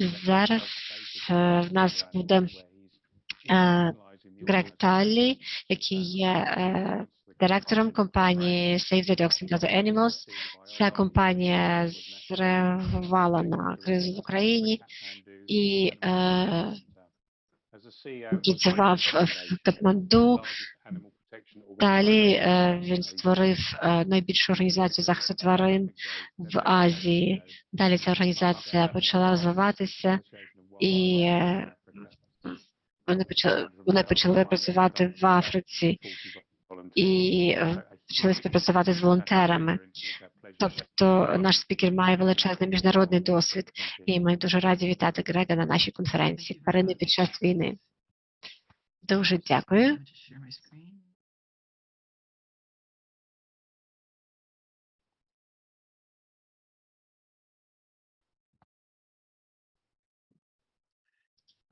Зараз е, в нас буде е, Грег Таллі, який є е, директором компанії Save the Dogs and Other Animals. Ця компанія зреагувала на кризу в Україні і е, працював в Катманду. Далі е, він створив е, найбільшу організацію захисту тварин в Азії. Далі ця організація почала розвиватися, і е, вони почали вони почали працювати в Африці і почали співпрацювати з волонтерами. Тобто наш спікер має величезний міжнародний досвід, і ми дуже раді вітати Грега на нашій конференції тварини під час війни. Дуже дякую.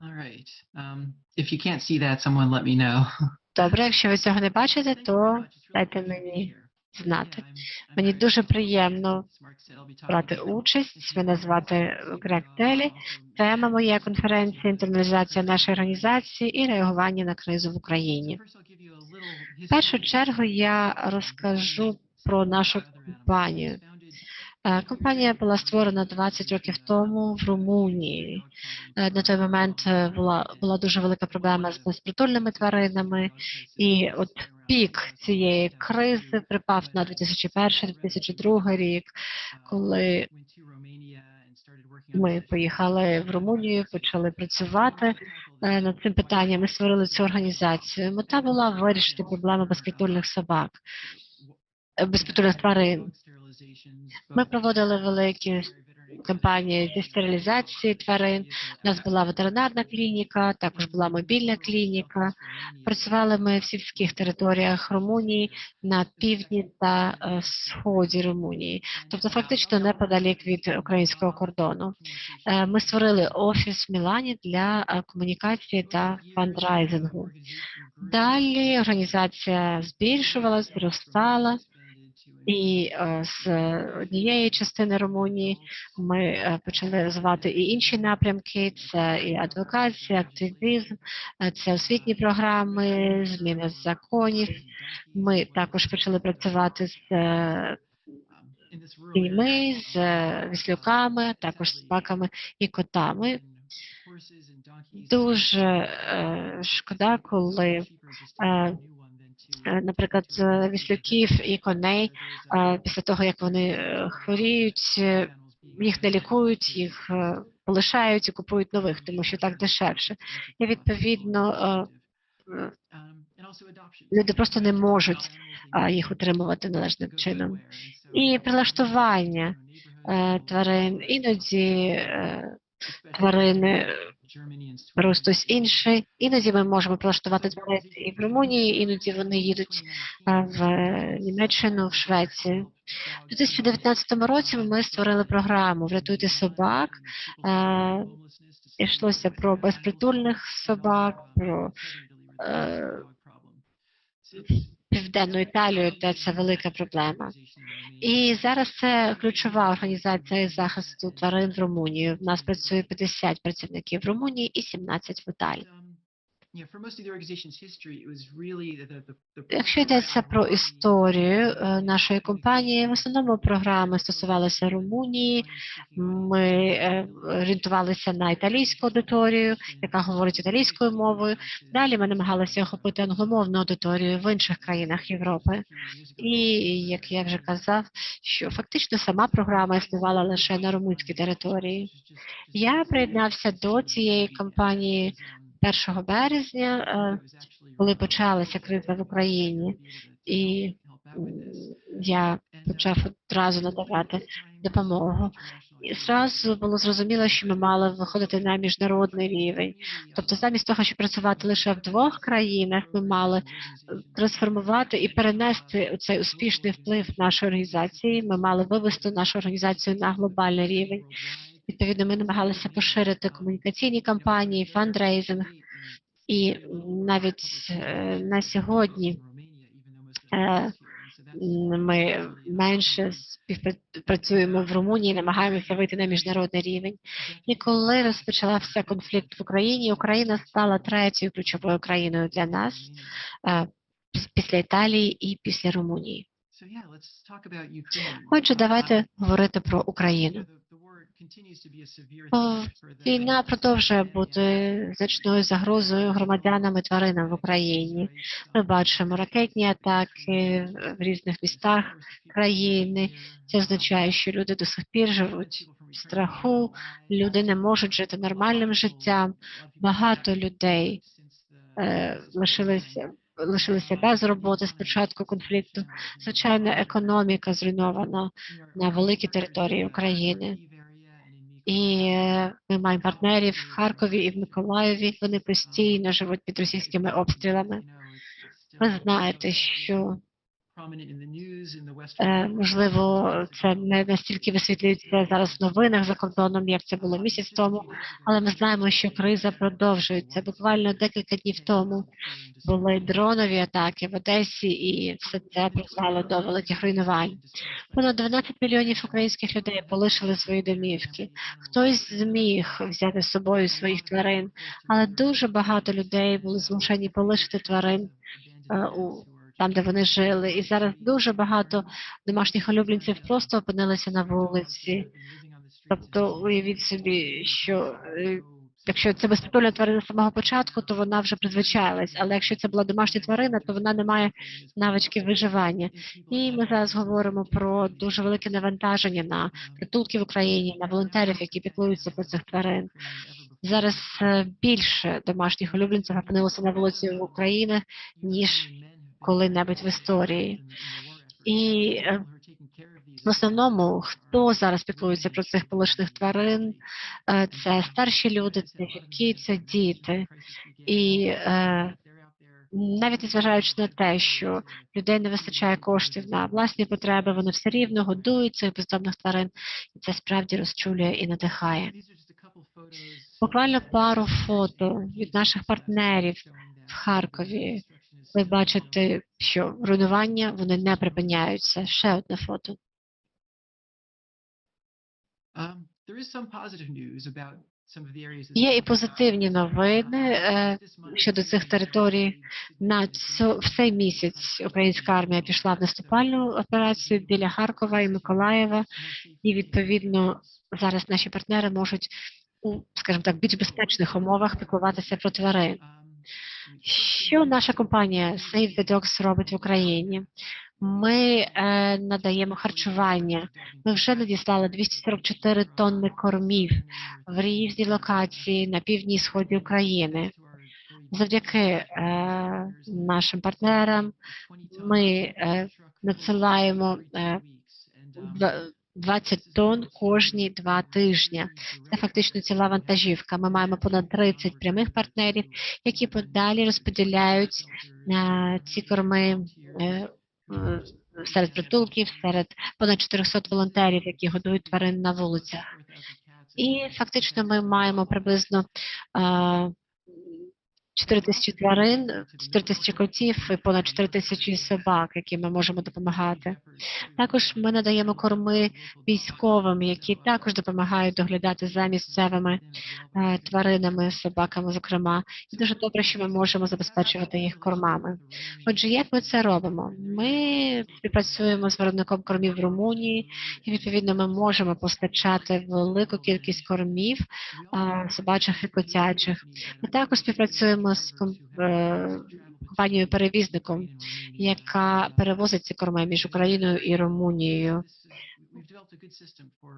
All right. Um, if you can't see that, someone let me know. Добре, якщо ви цього не бачите, то дайте мені знати. Мені дуже приємно брати участь. Мене звати Грег Телі. Тема моєї конференції інтерналізація нашої організації і реагування на кризу в Україні. В першу чергу я розкажу про нашу компанію. Е, Компанія була створена 20 років тому в Румунії. Е, На той момент е, була, була дуже велика проблема з безпритульними тваринами, і от пік цієї кризи припав на 2001-2002 рік, коли ми поїхали в Румунію, почали працювати над цим питанням. Ми створили цю організацію. Мета була вирішити проблему безпритульних собак, безпритульних тварин. Ми проводили великі кампанії зі стерилізації тварин. У нас була ветеринарна клініка, також була мобільна клініка. Працювали ми в сільських територіях Румунії на півдні та е, сході Румунії, тобто фактично неподалік від українського кордону. Е, Ми створили офіс в Мілані для е, комунікації та фандрайзингу. Далі організація збільшувалась, зростала. І е, з однієї частини Румунії ми е, почали розвивати і інші напрямки: це і адвокація, активізм, е, це освітні програми, зміни законів. Ми також почали працювати з дітьми, з віслюками, також з собаками і котами. Дуже шкода, коли наприклад, е, віслюків і коней е, після того, як вони е, хворіють, е, їх не лікують, їх е, полишають і купують нових, тому що так дешевше. І відповідно е, е, люди просто не можуть е, їх утримувати належним чином. І прилаштування е, тварин іноді е, тварини беруть хтось інший. Іноді ми можемо прилаштувати тварин і в Румунії, іноді вони їдуть е, в Німеччину, в Швецію. У 2019 році ми створили програму Врятуйте собак. Е, Йшлося про безпритульних собак, про е, Південну Італію, де це велика проблема. І зараз це ключова організація захисту тварин в Румунії. У нас працює 50 працівників в Румунії і 17 в Італії. Якщо йдеться про історію е, нашої компанії, в основному програми стосувалися Румунії. Ми е, орієнтувалися на італійську аудиторію, яка говорить італійською мовою. Далі ми намагалися охопити англомовну аудиторію в інших країнах Європи. І як я вже казав, що фактично сама програма існувала лише на румунській території. Я приєднався до цієї кампанії 1 березня, е, коли почалася криза в Україні, і я почав одразу надавати допомогу. І зразу було зрозуміло, що ми мали виходити на міжнародний рівень. Тобто, замість того, щоб працювати лише в двох країнах, ми мали е, трансформувати і перенести цей успішний вплив нашої організації. Ми мали вивести нашу організацію на глобальний рівень. Відповідно, ми намагалися поширити комунікаційні кампанії, фандрейзинг, і навіть на сьогодні е, ми менше співпрацюємо в Румунії, намагаємося вийти на міжнародний рівень. І коли розпочався конфлікт в Україні, Україна стала третьою ключовою країною для нас після Італії і після Румунії. Отже, давайте говорити про Україну. Війна продовжує бути значною загрозою громадянам і тваринам в Україні. Ми бачимо ракетні атаки в різних містах країни. Це означає, що люди до сих пір живуть в страху, люди не можуть жити нормальним життям. Багато людей е, лишилися лишилися без роботи з початку конфлікту. Звичайно, економіка зруйнована на великій території України. І е, ми маємо партнерів в Харкові і в Миколаєві. Вони постійно живуть під російськими обстрілами. Ви знаєте, що можливо це не настільки висвітлюється зараз в новинах за кордоном, як це було місяць тому, але ми знаємо, що криза продовжується. Буквально декілька днів тому були дронові атаки в Одесі, і все це призвело до великих руйнувань. Понад 12 мільйонів українських людей полишили свої домівки. Хтось зміг взяти з собою своїх тварин, але дуже багато людей були змушені полишити тварин е, у там, де вони жили. І зараз дуже багато домашніх улюбленців просто опинилися на вулиці. Тобто, уявіть собі, що е, якщо це безпритульна тварина з самого початку, то вона вже призвичаїлась. Але якщо це була домашня тварина, то вона не має навички виживання. І ми зараз говоримо про дуже велике навантаження на притулки в Україні, на волонтерів, які піклуються про цих тварин. Зараз е, більше домашніх улюбленців опинилося на вулиці України, ніж коли-небудь в історії. І е, в основному, хто зараз піклується про цих полишених тварин, е, це старші люди, це жінки, це діти. І е, навіть незважаючи на те, що людей не вистачає коштів на власні потреби, вони все рівно годують цих бездомних тварин, і це справді розчулює і надихає. Буквально пару фото від наших партнерів в Харкові. Ви бачите, що руйнування вони не припиняються. Ще одне фото. Є і позитивні новини е, щодо цих територій. На цю в цей місяць українська армія пішла в наступальну операцію біля Харкова і Миколаєва, і відповідно зараз наші партнери можуть у, скажімо так, більш безпечних умовах піклуватися про тварин. Що наша компанія Save the Dogs робить в Україні? Ми е, надаємо харчування. Ми вже надіслали 244 тонни кормів в різні локації на півдні сході України. Завдяки е, нашим партнерам ми е, надсилаємо е, 20 тонн кожні два тижні. Це фактично ціла вантажівка. Ми маємо понад 30 прямих партнерів, які подалі розподіляють е, ці корми е, серед притулків, серед понад 400 волонтерів, які годують тварин на вулицях. І фактично ми маємо приблизно е, 4 тисячі тварин, 4 тисячі котів і понад 4 тисячі собак, яким ми можемо допомагати. Також ми надаємо корми військовим, які також допомагають доглядати за місцевими е, тваринами, собаками, зокрема, і дуже добре, що ми можемо забезпечувати їх кормами. Отже, як ми це робимо? Ми співпрацюємо з виробником кормів в Румунії, і відповідно ми можемо постачати велику кількість кормів е, собачих і котячих. Ми також співпрацюємо з компанією перевізником, яка перевозить ці корми між Україною і Румунією.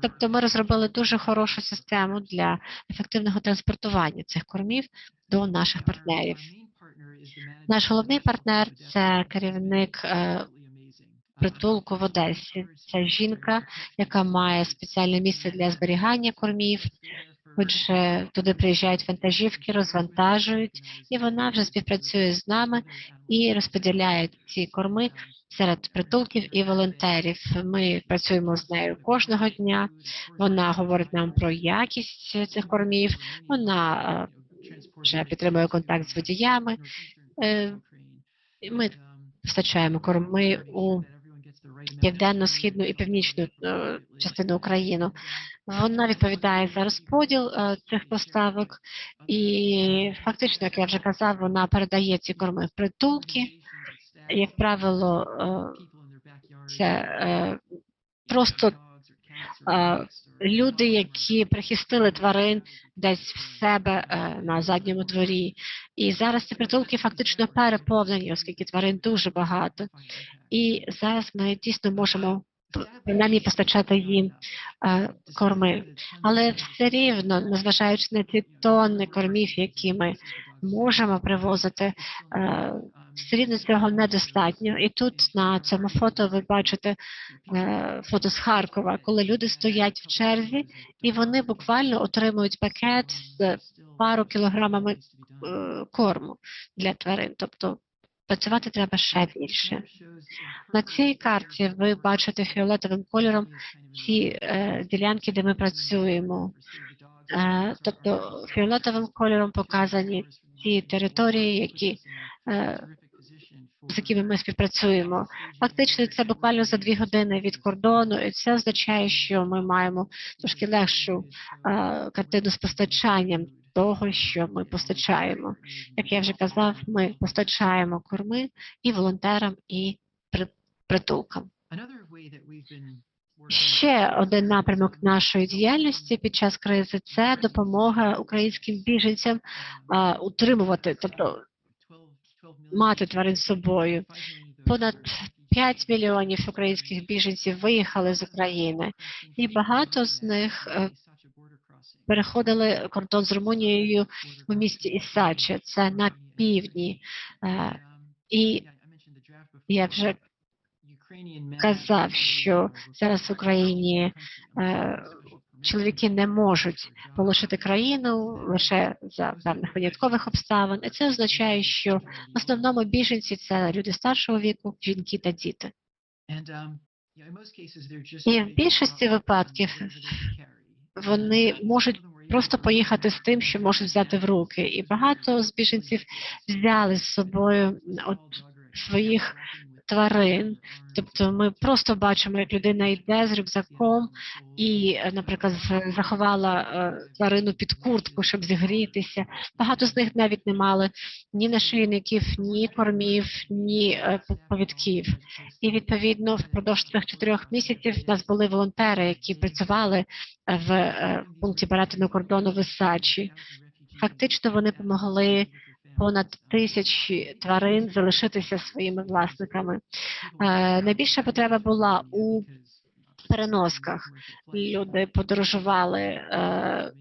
Тобто ми розробили дуже хорошу систему для ефективного транспортування цих кормів до наших партнерів. Наш головний партнер це керівник е, притулку в Одесі. Це жінка, яка має спеціальне місце для зберігання кормів. Отже, туди приїжджають вантажівки, розвантажують, і вона вже співпрацює з нами і розподіляє ці корми серед притулків і волонтерів. Ми працюємо з нею кожного дня. Вона говорить нам про якість цих кормів. Вона вже підтримує контакт з водіями. Ми постачаємо корми у південно-східну і північну е, частину України. Вона відповідає за розподіл е, цих поставок, і фактично, як я вже казав, вона передає ці корми в притулки. Як правило, е, це просто люди, які прихистили тварин десь в себе е, на задньому дворі. І зараз ці притулки фактично переповнені, оскільки тварин дуже багато. І зараз ми дійсно можемо принаймні постачати їм е, корми. Але все рівно, незважаючи на ці тонни кормів, які ми можемо привозити, е, все рівно цього недостатньо. І тут на цьому фото ви бачите е, фото з Харкова, коли люди стоять в черзі, і вони буквально отримують пакет з пару кілограмами е, корму для тварин. Тобто працювати треба ще більше. На цій карті ви бачите фіолетовим кольором ці ділянки, де ми працюємо. Тобто фіолетовим кольором показані ті території, які е, з якими ми співпрацюємо. Фактично, це буквально за дві години від кордону, і це означає, що ми маємо трошки легшу е, картину з постачанням того, що ми постачаємо. Як я вже казав, ми постачаємо корми і волонтерам, і при- притулкам. Ще один напрямок нашої діяльності під час кризи це допомога українським біженцям а, утримувати, тобто мати тварин з собою. Понад 5 мільйонів українських біженців виїхали з України, і багато з них е, переходили кордон з Румунією у місті Ісаче, це на півдні. Е, І я вже казав, що зараз в Україні е, чоловіки не можуть полишити країну лише за певних виняткових обставин. І це означає, що в основному біженці це люди старшого віку, жінки та діти. І в більшості випадків Вони можуть просто поїхати з тим, що можуть взяти в руки. І багато з біженців взяли з собою от своїх тварин. Тобто ми просто бачимо, як людина йде з рюкзаком і, е, наприклад, заховала е, тварину під куртку, щоб зігрітися. Багато з них навіть не мали ні нашийників, ні кормів, ні е, повідків. І відповідно впродовж цих чотирьох місяців в нас були волонтери, які працювали в пункті перетину кордону в. Фактично вони допомогли понад тисячі тварин залишитися своїми власниками. Е, найбільша потреба була у переносках. Люди подорожували е,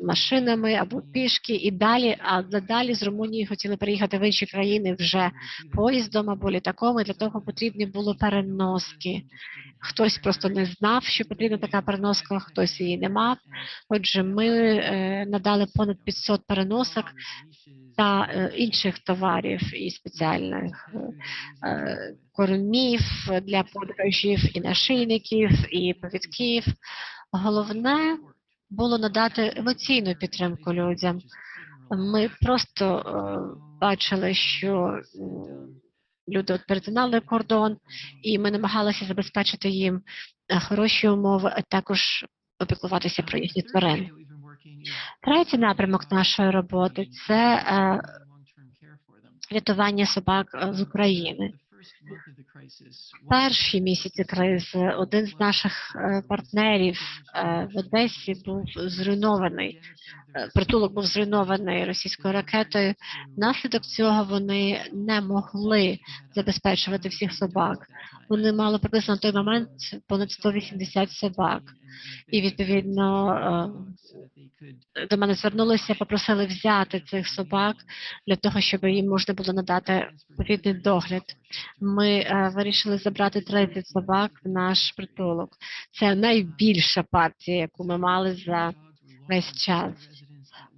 машинами або пішки і далі, а далі з Румунії хотіли переїхати в інші країни вже поїздом або літаком, і для того потрібні були переноски. Хтось просто не знав, що потрібна така переноска, хтось її не мав. Отже, ми е, надали понад 500 переносок та е, інших товарів і спеціальних е, е, кормів для подорожів, і нашийників, і повідків. Головне було надати емоційну підтримку людям. Ми просто е, бачили, що люди перетинали кордон, і ми намагалися забезпечити їм е, хороші умови, а також опіклуватися про їхні тварин. Третій напрямок нашої роботи це е, рятування собак з України. Перші місяці кризи один з наших е, партнерів е, в Одесі був зруйнований. Е, Притулок був зруйнований російською ракетою. Внаслідок цього вони не могли забезпечувати всіх собак. Вони мали приблизно на той момент понад 180 собак. І відповідно е, до мене звернулися, попросили взяти цих собак для того, щоб їм можна було надати відповідний догляд. Ми е, вирішили забрати 30 собак в наш притулок. Це найбільша партія, яку ми мали за весь час.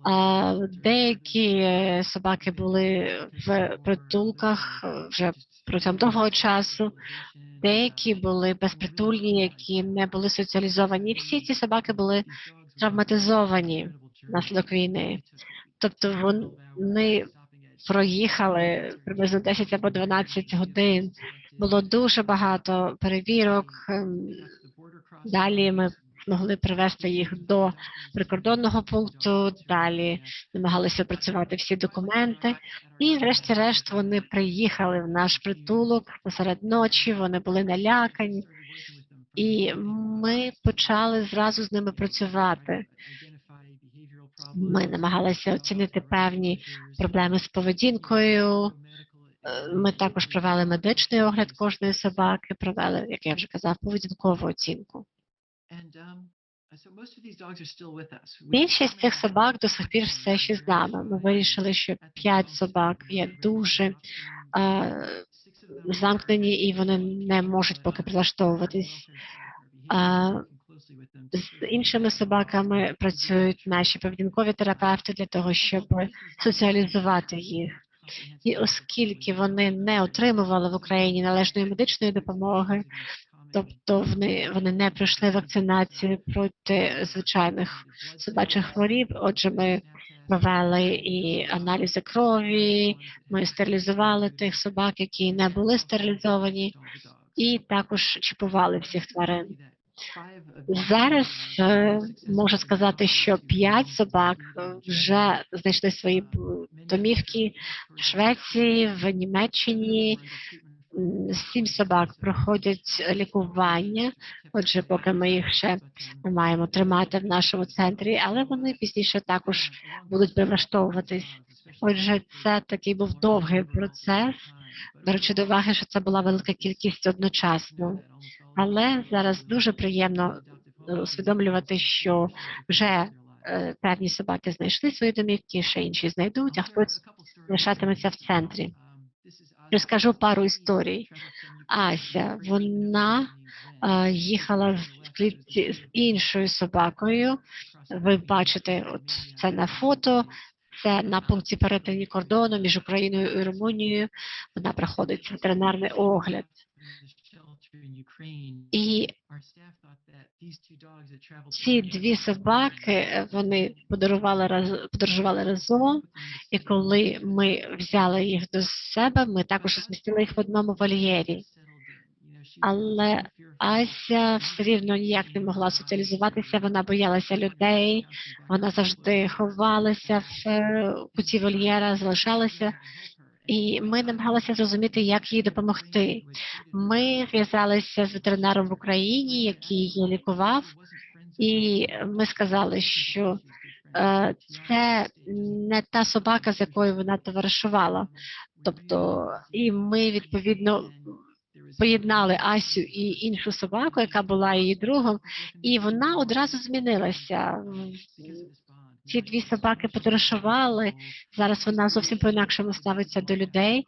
А деякі е, собаки були в притулках е, вже протягом довгого часу. Деякі були безпритульні, які не були соціалізовані. Всі ці собаки були травматизовані внаслідок війни. Тобто вони проїхали приблизно 10 або 12 годин Було дуже багато перевірок. ем, Далі ми змогли привести їх до прикордонного пункту. Далі намагалися опрацювати всі документи. І, врешті-решт, вони приїхали в наш притулок посеред ночі. Вони були налякані, і ми почали зразу з ними працювати. Ми намагалися оцінити певні проблеми з поведінкою. Ми також провели медичний огляд кожної собаки, провели, як я вже казав, поведінкову оцінку. Більшість цих собак до сих пір все ще з нами. Ми вирішили, що п'ять собак є дуже е, замкнені і вони не можуть поки прилаштовуватись. А, З іншими собаками працюють наші поведінкові терапевти для того, щоб соціалізувати їх. І оскільки вони не отримували в Україні належної медичної допомоги, тобто вони, вони не пройшли вакцинацію проти звичайних собачих хворіб. Отже, ми провели і аналізи крові, ми стерилізували тих собак, які не були стерилізовані, і також чіпували всіх тварин. Зараз е, можу сказати, що п'ять собак е, вже знайшли свої домівки в Швеції, в Німеччині. Сім собак проходять лікування. Отже, поки ми їх ще маємо тримати в нашому центрі, але вони пізніше також будуть прилаштовуватись. Отже, це такий був довгий процес, беручи до уваги, що це була велика кількість одночасно. Але зараз дуже приємно е, усвідомлювати, що вже е, певні собаки знайшли свої домівки, ще інші знайдуть, а хтось лишатиметься в центрі. Розкажу пару історій. Ася, вона їхала в клітці з іншою собакою. Ви бачите, от це на фото. Це на пункті перетині кордону між Україною і Румунією. Вона проходить ветеринарний огляд. І ці дві собаки е, вони подарували раз, подорожували разом, і коли ми взяли їх до себе, ми також розмістили їх в одному вольєрі. Але Ася все рівно ніяк не могла соціалізуватися, вона боялася людей, вона завжди ховалася в е, куті вольєра, залишалася. І ми намагалися зрозуміти, як їй допомогти. Ми зв'язалися з ветеринаром в Україні, який її лікував, і ми сказали, що е, це не та собака, з якою вона товаришувала. Тобто, і ми відповідно поєднали Асю і іншу собаку, яка була її другом, і вона одразу змінилася. Ці дві собаки подорожували. Зараз вона зовсім по-інакшому ставиться до людей.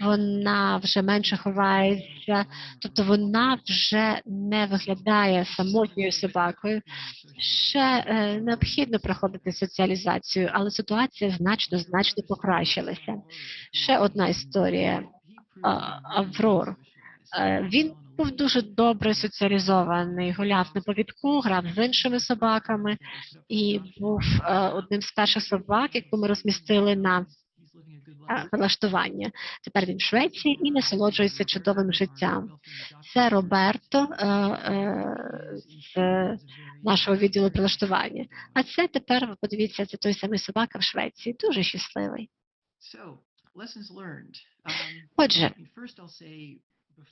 Вона вже менше ховається, тобто вона вже не виглядає самотньою собакою. Ще е, необхідно проходити соціалізацію, але ситуація значно значно покращилася. Ще одна історія. Аврор. Е, Він був дуже добре соціалізований, гуляв на повідку, грав з іншими собаками і був е, одним з перших собак, яку ми розмістили на е, прилаштування. Тепер він в Швеції і насолоджується чудовим життям. Це Роберто е, е, з нашого відділу прилаштування. А це тепер, ви подивіться, це той самий собака в Швеції, дуже щасливий. Отже,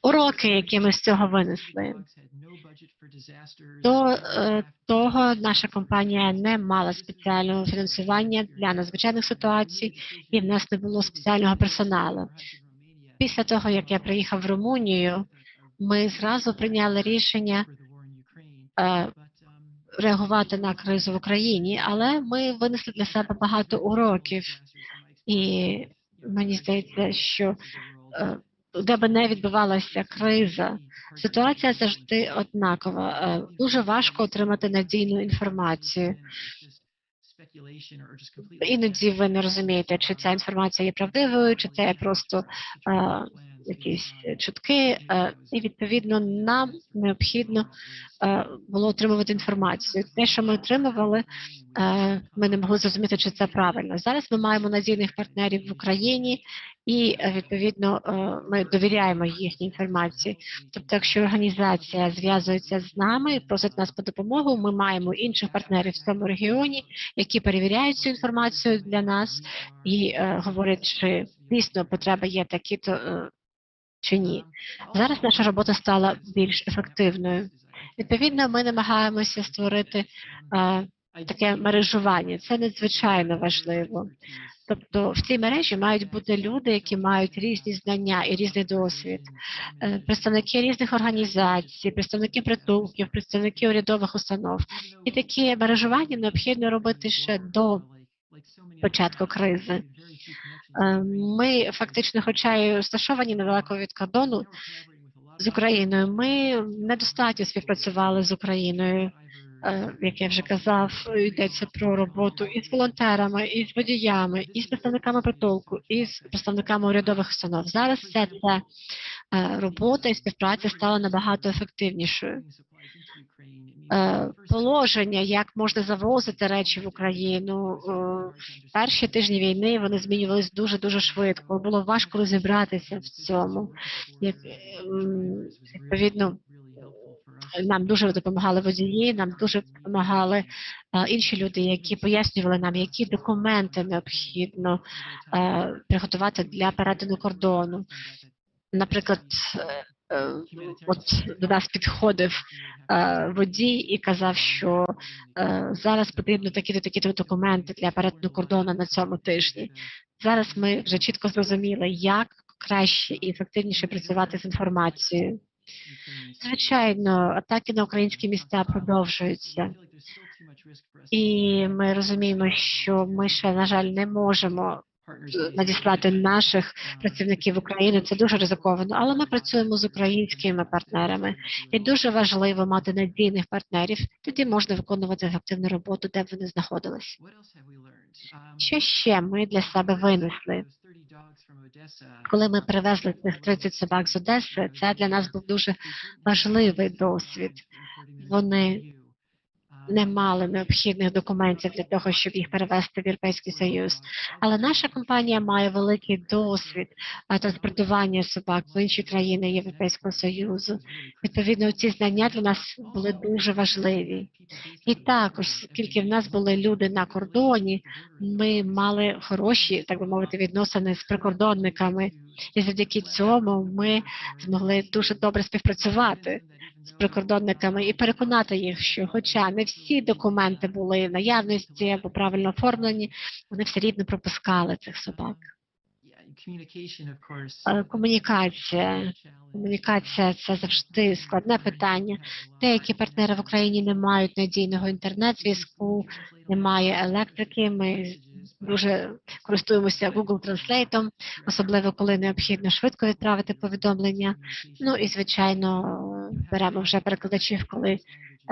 уроки, які ми з цього винесли. До е, того наша компанія не мала спеціального фінансування для надзвичайних ситуацій, і в нас не було спеціального персоналу. Після того, як я приїхав в Румунію, ми зразу прийняли рішення е, реагувати на кризу в Україні, але ми винесли для себе багато уроків, і мені здається, що е, де б не відбувалася криза, ситуація завжди однакова. Е, Дуже важко отримати надійну інформацію. Іноді ви не розумієте, чи ця інформація є правдивою, чи це просто е, якісь е, чутки, е, і відповідно нам необхідно е, було отримувати інформацію. Те, що ми отримували, ми не могли зрозуміти, чи це правильно. Зараз ми маємо надійних партнерів в Україні, і відповідно ми довіряємо їхній інформації. Тобто, якщо організація зв'язується з нами просить нас по допомогу, ми маємо інших партнерів в цьому регіоні, які перевіряють цю інформацію для нас і говорять, чи дійсно потреба є такі, то чи ні. Зараз наша робота стала більш ефективною. Відповідно, ми намагаємося створити е, таке мережування. Це надзвичайно важливо. Тобто в цій мережі мають бути люди, які мають різні знання і різний досвід, Е, представники різних організацій, представники притулків, представники урядових установ. І таке мережування необхідно робити ще до початку кризи. Е, Ми фактично, хоча й розташовані недалеко від кордону з Україною, ми недостатньо співпрацювали з Україною. Е, Як я вже казав, йдеться про роботу із волонтерами, і з водіями, і з представниками притулку, і з представниками урядових установ. Зараз вся ця е, робота і співпраця стала набагато ефективнішою. Е, Положення, як можна завозити речі в Україну е, перші тижні війни, вони змінювались дуже дуже швидко. Було важко розібратися в цьому. Ем, відповідно нам дуже допомагали водії, нам дуже допомагали е, інші люди, які пояснювали нам, які документи необхідно е, приготувати для перетину кордону. Наприклад, е, е, от до нас підходив е, водій і казав, що е, зараз потрібно такі-то такі-то документи для перетину кордону на цьому тижні. Зараз ми вже чітко зрозуміли, як краще і ефективніше працювати з інформацією. Звичайно, атаки на українські міста продовжуються, і ми розуміємо, що ми ще, на жаль, не можемо е, надіслати наших працівників в Україну. Це дуже ризиковано, але ми працюємо з українськими партнерами. І дуже важливо мати надійних партнерів. Тоді можна виконувати ефективну роботу, де б вони знаходились. Що ще ми для себе винесли? Коли ми привезли цих 30 собак з Одеси, це для нас був дуже важливий досвід. Вони не мали необхідних документів для того, щоб їх перевести в Європейський Союз. Але наша компанія має великий досвід а, транспортування собак в інші країни Європейського Союзу. Відповідно, ці знання для нас були дуже важливі. І також, оскільки в нас були люди на кордоні, ми мали хороші, так би мовити, відносини з прикордонниками, і завдяки цьому ми змогли дуже добре співпрацювати з прикордонниками і переконати їх, що, хоча не всі документи були в наявності або правильно оформлені, вони все рівно пропускали цих собак. Комунікація. Комунікація це завжди складне питання. Деякі партнери в Україні не мають надійного інтернет-зв'язку, немає електрики. Ми дуже користуємося Google Translate, особливо коли необхідно швидко відправити повідомлення. Ну і звичайно беремо вже перекладачів, коли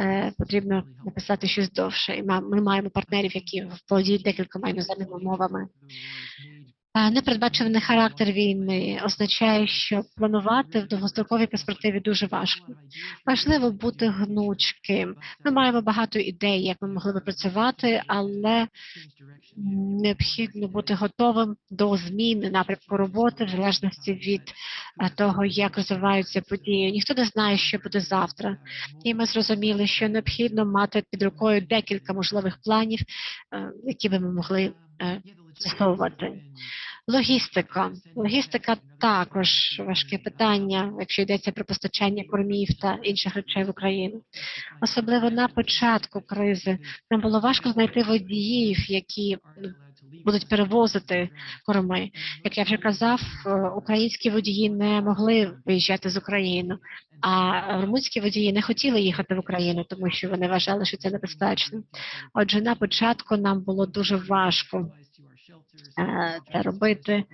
е, потрібно написати щось довше. І ми маємо партнерів, які володіють декількома іноземними мовами. Е, Непередбачений характер війни означає, що планувати в довгостроковій перспективі дуже важко. Важливо бути гнучким. Ми маємо багато ідей, як ми могли би працювати, але необхідно бути готовим до зміни напрямку роботи в залежності від е, того, як розвиваються події. Ніхто не знає, що буде завтра. І ми зрозуміли, що необхідно мати під рукою декілька можливих планів, е, які би ми могли застосовувати. Логістика. Логістика також важке питання, якщо йдеться про постачання кормів та інших речей в Україну. Особливо на початку кризи нам було важко знайти водіїв, які ну, будуть перевозити корми. Як я вже казав, е, українські водії не могли виїжджати з України, а румунські водії не хотіли їхати в Україну, тому що вони вважали, що це небезпечно. Отже, на початку нам було дуже важко це робити.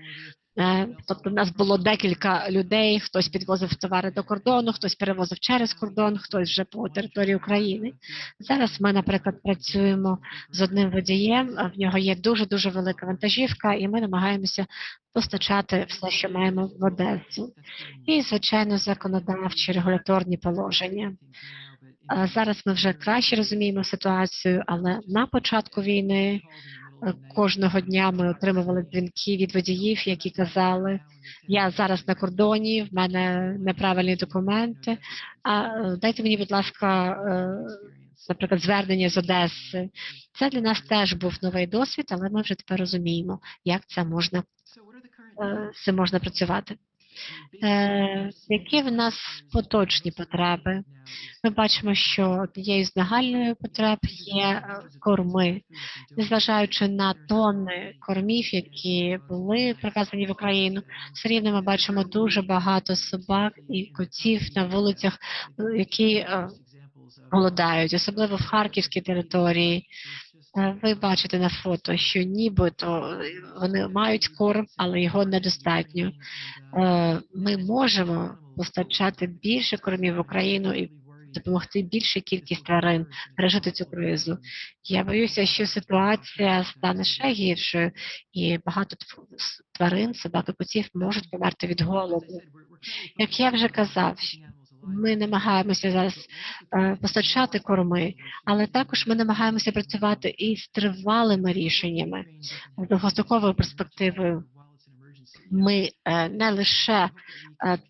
Е, Тобто, в нас було декілька людей, хтось підвозив товари до кордону, хтось перевозив через кордон, хтось вже по території України. Зараз ми, наприклад, працюємо з одним водієм. В нього є дуже дуже велика вантажівка, і ми намагаємося постачати все, що маємо в Одесу. І, звичайно, законодавчі регуляторні положення. Зараз ми вже краще розуміємо ситуацію, але на початку війни е, кожного дня ми отримували дзвінки від водіїв, які казали: я зараз на кордоні, в мене неправильні документи. А е, дайте мені, будь ласка, е, наприклад, звернення з Одеси. Це для нас теж був новий досвід, але ми вже тепер розуміємо, як це можна це можна працювати. Е, Які в нас поточні потреби? Ми бачимо, що однією з нагальних потреб є е, корми, незважаючи на тонни кормів, які були привезені в Україну, все рівно ми бачимо дуже багато собак і котів на вулицях, е, які голодають, особливо в харківській території. Е, Ви бачите на фото, що нібито е, вони мають корм, але його недостатньо. Е, Ми можемо постачати більше кормів в Україну і допомогти більшій кількість тварин пережити цю кризу. Я боюся, що ситуація стане ще гіршою, і багато тварин, собак і котів можуть померти від голоду. Як я вже казав, Ми намагаємося зараз е, постачати корми, але також ми намагаємося працювати і з тривалими рішеннями, з довгостроковою перспективою. Ми е, не лише е,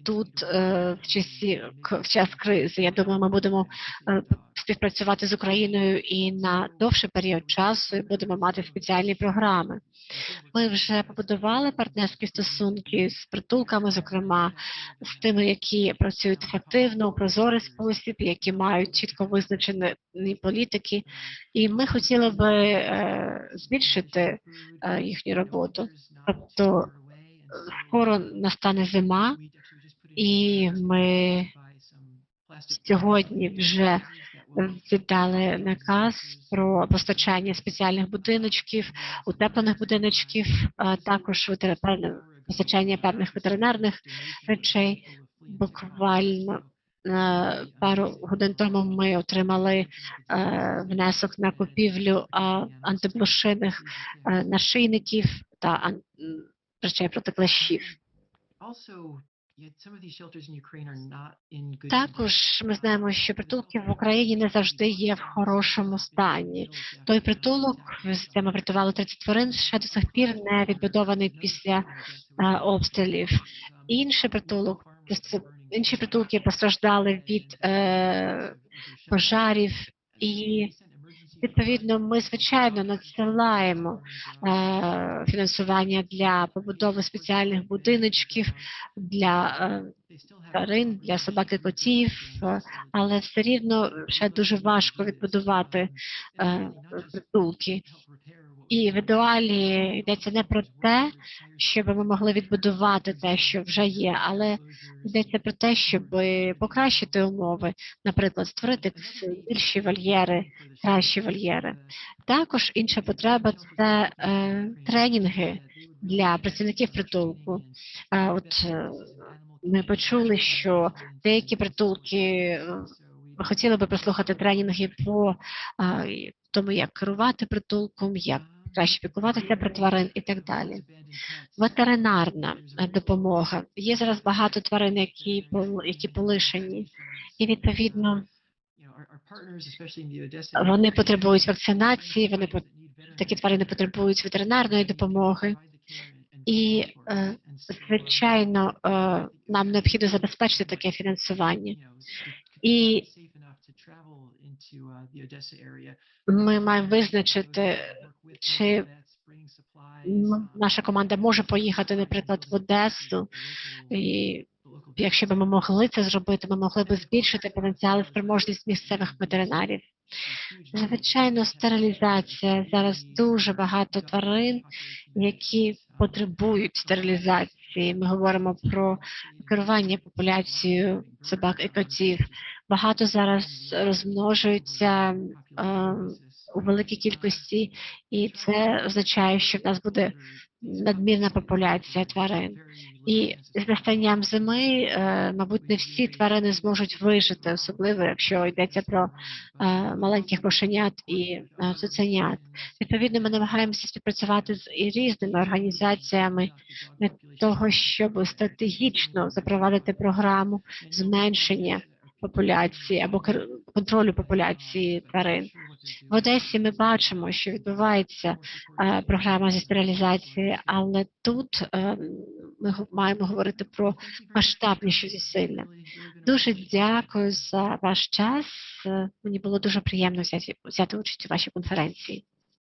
тут е, в часі в час кризи. Я думаю, ми будемо співпрацювати з Україною і на довший період часу і будемо мати спеціальні програми. Ми вже побудували партнерські стосунки з притулками, зокрема з тими, які працюють ефективно, у прозорий спосіб, які мають чітко визначені політики, і ми хотіли би збільшити їхню роботу. Тобто скоро настане зима, і ми сьогодні вже віддали наказ про постачання спеціальних будиночків, утеплених будиночків, а також постачання певних ветеринарних речей. Буквально е, пару годин тому ми отримали е, внесок на купівлю антиблошиних е, нашийників та речей проти клещів. Також ми знаємо, що притулки в Україні не завжди є в хорошому стані. Той притулок, де ми врятували 30 тварин, ще до сих пір не відбудований після е, обстрілів. Інший притулок, інші притулки постраждали від е, пожарів, і відповідно ми звичайно надсилаємо е, фінансування для побудови спеціальних будиночків для е, тварин, для собак і котів, е, але все рівно ще дуже важко відбудувати е, притулки. І в ідеалі йдеться не про те, щоб ми могли відбудувати те, що вже є, але йдеться про те, щоб покращити умови, наприклад, створити більші вольєри, кращі вольєри. Також інша потреба це е, тренінги для працівників притулку. А от е, ми почули, що деякі притулки е, хотіли би прослухати тренінги по е, тому, як керувати притулком, як краще піклуватися про тварин і так далі. Ветеринарна е, допомога. Є зараз багато тварин, які які полишені, і відповідно вони потребують вакцинації, вони такі тварини потребують ветеринарної допомоги. І, е, звичайно, е, нам необхідно забезпечити таке фінансування. І ми маємо визначити, чи наша команда може поїхати, наприклад, в Одесу. І якщо б ми могли це зробити, ми могли б збільшити потенціал і спроможність місцевих ветеринарів. Звичайно, стерилізація зараз дуже багато тварин, які потребують стерилізації. Ми говоримо про керування популяцією собак і котів. Багато зараз розмножуються е, у великій кількості, і це означає, що в нас буде надмірна популяція тварин. І з настанням зими, е, мабуть, не всі тварини зможуть вижити, особливо якщо йдеться про е, маленьких кошенят і е, цуценят. Відповідно, ми намагаємося співпрацювати з різними організаціями для того, щоб стратегічно запровадити програму зменшення популяції або контролю популяції тварин. В Одесі ми бачимо, що відбувається е, програма зі стерилізації, але тут е, ми маємо говорити про масштабніші зусилля. Дуже дякую за ваш час. Е, Мені було дуже приємно взяти, взяти участь у вашій конференції.